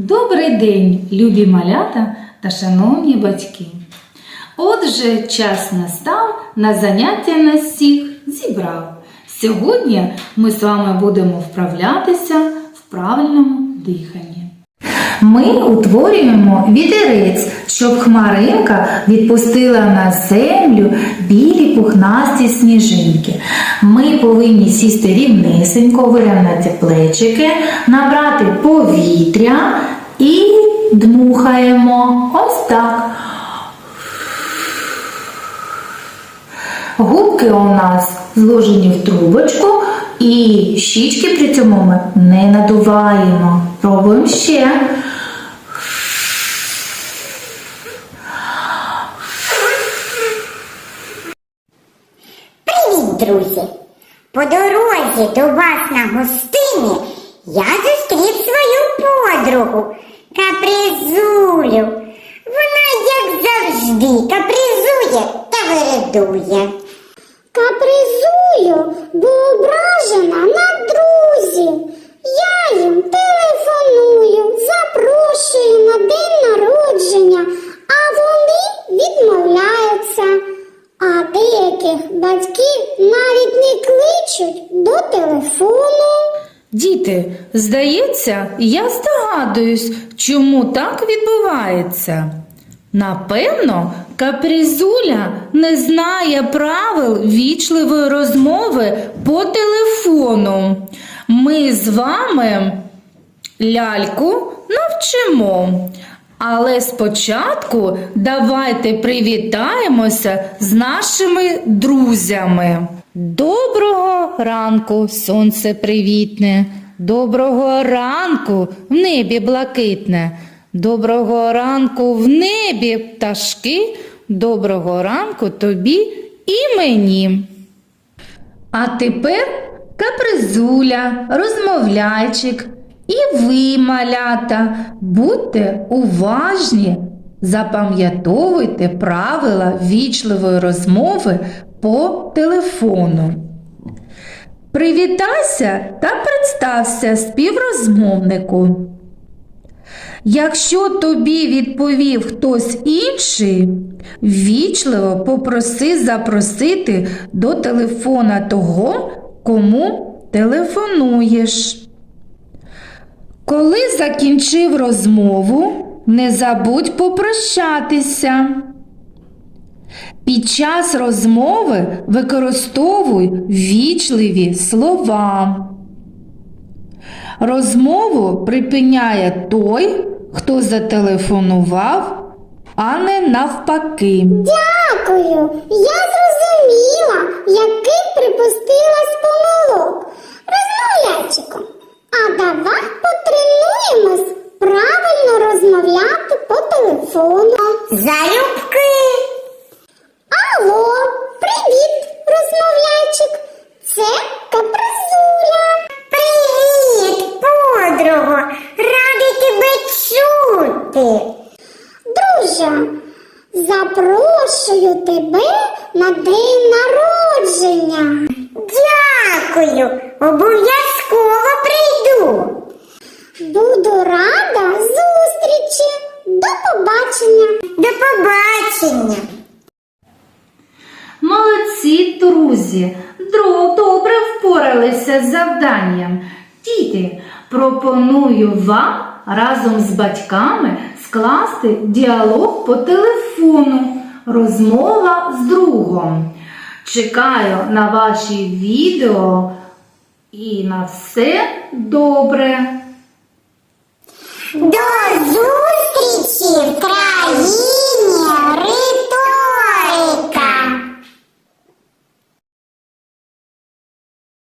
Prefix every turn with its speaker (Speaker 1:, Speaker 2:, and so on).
Speaker 1: Добрий день, любі малята та шановні батьки. Отже, час настав на заняття нас всіх зібрав. Сьогодні ми з вами будемо вправлятися в правильному диханні. Ми утворюємо вітерець, щоб хмаринка відпустила на землю білі пухнасті сніжинки. Ми повинні сісти рівнесенько, вирівняти плечики, набрати повітря і дмухаємо. Ось так. Губки у нас зложені в трубочку і щічки при цьому ми не надуваємо. Пробуємо ще.
Speaker 2: Привіт, друзі! По дорозі до вас на гостині я зустрів свою подругу Капризулю. Вона, як завжди, капризує та виридує.
Speaker 3: Капризую, бо ображена на друзів. Я їм телефоную, запрошую на день народження, а вони відмовляються. А деяких батьків навіть не кличуть до телефону.
Speaker 1: Діти, здається, я здогадуюсь, чому так відбувається. Напевно, капризуля не знає правил вічливої розмови по телефону. Ми з вами ляльку навчимо. Але спочатку давайте привітаємося з нашими друзями. Доброго ранку, сонце привітне, доброго ранку в небі блакитне, доброго ранку в небі пташки, доброго ранку тобі і мені. А тепер капризуля, розмовляйчик і ви, малята, будьте уважні, запам'ятовуйте правила вічливої розмови по телефону. Привітайся та представся співрозмовнику. Якщо тобі відповів хтось інший, ввічливо попроси запросити до телефона того, кому телефонуєш. Коли закінчив розмову, не забудь попрощатися. Під час розмови використовуй вічливі слова. Розмову припиняє той, хто зателефонував, а не навпаки.
Speaker 3: Дякую, я зрозуміла, яких припустилась помилок.
Speaker 2: Залюбки!
Speaker 3: Алло, привіт, розмовлячик. Це капризуля.
Speaker 2: Привіт, подруго! Радий тебе чути!
Speaker 3: Друже, запрошую тебе на день народження.
Speaker 2: Дякую! Обов'язково прийду!
Speaker 3: Буду рада зустрічі. До побачення.
Speaker 2: До побачення!
Speaker 1: Молодці, друзі, добре впоралися з завданням. Діти, пропоную вам разом з батьками скласти діалог по телефону. Розмова з другом. Чекаю на ваші відео і на все добре.
Speaker 2: До зустрічі